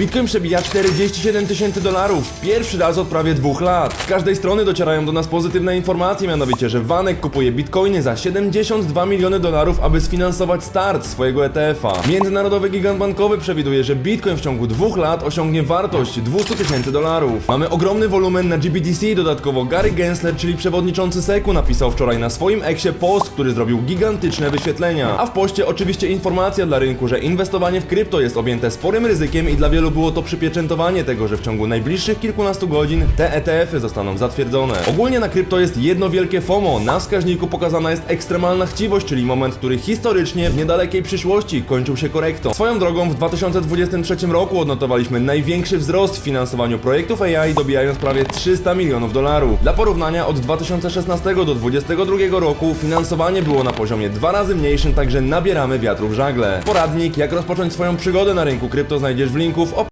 Bitcoin przebija 47 tysięcy dolarów, pierwszy raz od prawie dwóch lat. Z każdej strony docierają do nas pozytywne informacje, mianowicie, że Vanek kupuje bitcoiny za 72 miliony dolarów, aby sfinansować start swojego ETF-a. Międzynarodowy gigant bankowy przewiduje, że bitcoin w ciągu dwóch lat osiągnie wartość 200 tysięcy dolarów. Mamy ogromny wolumen na GBTC, dodatkowo Gary Gensler, czyli przewodniczący SEC-u, napisał wczoraj na swoim eksie post, który zrobił gigantyczne wyświetlenia. A w poście oczywiście informacja dla rynku, że inwestowanie w krypto jest objęte sporym ryzykiem i dla wielu było to przypieczętowanie tego, że w ciągu najbliższych kilkunastu godzin te ETF-y zostaną zatwierdzone. Ogólnie na krypto jest jedno wielkie FOMO. Na wskaźniku pokazana jest ekstremalna chciwość, czyli moment, który historycznie w niedalekiej przyszłości kończył się korektą. Swoją drogą w 2023 roku odnotowaliśmy największy wzrost w finansowaniu projektów AI, dobijając prawie 300 milionów dolarów. Dla porównania od 2016 do 2022 roku finansowanie było na poziomie dwa razy mniejszym, także nabieramy wiatru w żagle. Poradnik, jak rozpocząć swoją przygodę na rynku krypto znajdziesz w linku w